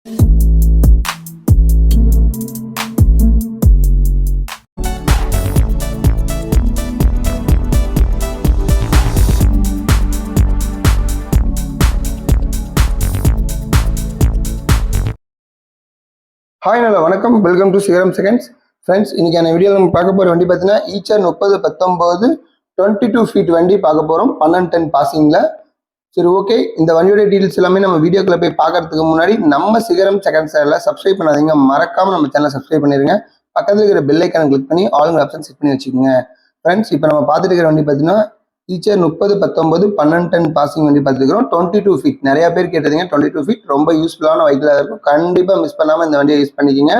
Hi நல்ல வணக்கம். Welcome to Sigaram seconds friends இன்றைக்கான வீடியோவில் நம்ம பார்க்க போகிற வண்டி பார்த்தீங்கன்னா ஈச்சர் முப்பது பத்தொம்போது டுவெண்ட்டி டூ ஃபீட் வண்டி பார்க்க போகிறோம் பன்னெண்டு டென் பாசிங்கில் சரி ஓகே இந்த வண்டியோட டீட்டெயில்ஸ் எல்லாமே நம்ம வீடியோக்குள்ள போய் பார்க்கறதுக்கு முன்னாடி நம்ம சிகரம் செகண்ட் சேனலில் சப்ஸ்கிரைப் பண்ணாதீங்க. மறக்காம நம்ம சேனலை சப்ஸ்கிரைப் பண்ணிருங்க. பக்கத்தில் இருக்கிற பெல் ஐக்கான கிளிக் பண்ணி ஆளுங்க ஆப்ஷன் செட் பண்ணி வச்சுக்கோங்க. ஃப்ரெண்ட்ஸ் இப்போ நம்ம பார்த்துட்டு இருக்கிற வண்டி பார்த்தீங்கன்னா டீச்சர் முப்பது பத்தொன்பது பன்னெண்டு டன் பாசிங் வண்டி பார்த்துருக்கிறோம். டுவெண்ட்டி டூ ஃபீட் நிறைய பேர் கேட்டதுங்க டுவெண்ட்டி டூ ஃபீட் ரொம்ப யூஸ்ஃபுல்லான வெஹிக்கிளாக இருக்கும். கண்டிப்பாக மிஸ் பண்ணாமல் இந்த வண்டியை யூஸ் பண்ணிக்கிங்க.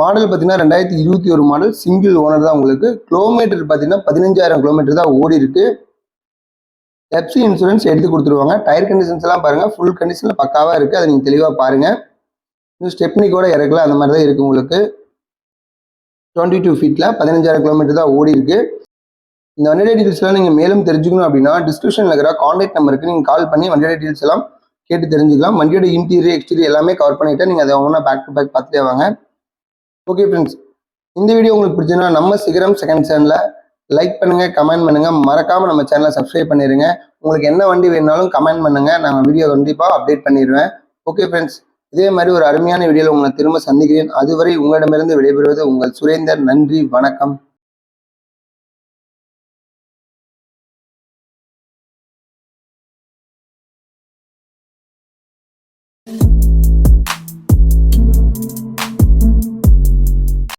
மாடல் பார்த்தீங்கன்னா ரெண்டாயிரத்தி இருபத்தி ஒரு மாடல் சிங்கிள் ஓனர் தான் உங்களுக்கு. கிலோமீட்டர் பார்த்தீங்கன்னா பதினஞ்சாயிரம் கிலோமீட்டர் தான் ஓடி இருக்குது எஃப்சி இன்சூரன்ஸ் எடுத்து கொடுத்துருவாங்க. டயர் கண்டிஷன்ஸ் எல்லாம் பாருங்க. ஃபுல் கண்டிஷனில் பக்காவாக இருக்கு. அதை நீங்கள் தெளிவாக பாருங்க. இன்னும் ஸ்டெப்னி கூட இறக்கல. அந்த மாதிரி தான் இருக்கு உங்களுக்கு. டுவெண்ட்டி டூ ஃபீட்டில் பதினஞ்சாயிரம் கிலோமீட்டர் தான் ஓடி இருக்கு. இந்த வண்டியோட டீட்டெயில்ஸ் எல்லாம் நீங்கள் மேலும் தெரிஞ்சுக்கணும் அப்படின்னா டிஸ்கிரிப்ஷனில் இருக்கிற காண்டாக்ட் நம்பருக்கு நீங்கள் கால் பண்ணி வண்டியோட டீட்டெயில்ஸ் எல்லாம் கேட்டு தெரிஞ்சுக்கலாம். வண்டியோட இன்டீரியர் எக்ஸ்டீரியர் எல்லாமே கவர் பண்ணிட்டு நீங்கள் அதை ஒன்றா பேக் டு பேக் பார்த்துட்டே வாங்க. ஓகே ஃப்ரெண்ட்ஸ் இந்த வீடியோ உங்களுக்கு பிடிச்சதுன்னா நம்ம சிகரம் செகண்ட் சேனலில் லைக் பண்ணுங்க கமெண்ட் பண்ணுங்க. மறக்காம நம்ம சேனலை சப்ஸ்கிரைப் பண்ணிடுங்க உங்களுக்கு என்ன வண்டி வேணாலும் கமெண்ட் பண்ணுங்க. நாங்கள் வீடியோ கண்டிப்பாக அப்டேட் பண்ணிடுவேன் ஓகே ஃப்ரெண்ட்ஸ் இதே மாதிரி ஒரு அருமையான வீடியோவில் உங்களை திரும்ப சந்திக்கிறேன். அதுவரை உங்களிடமிருந்து விடைபெறுவது உங்கள் சுரேந்தர். நன்றி வணக்கம்.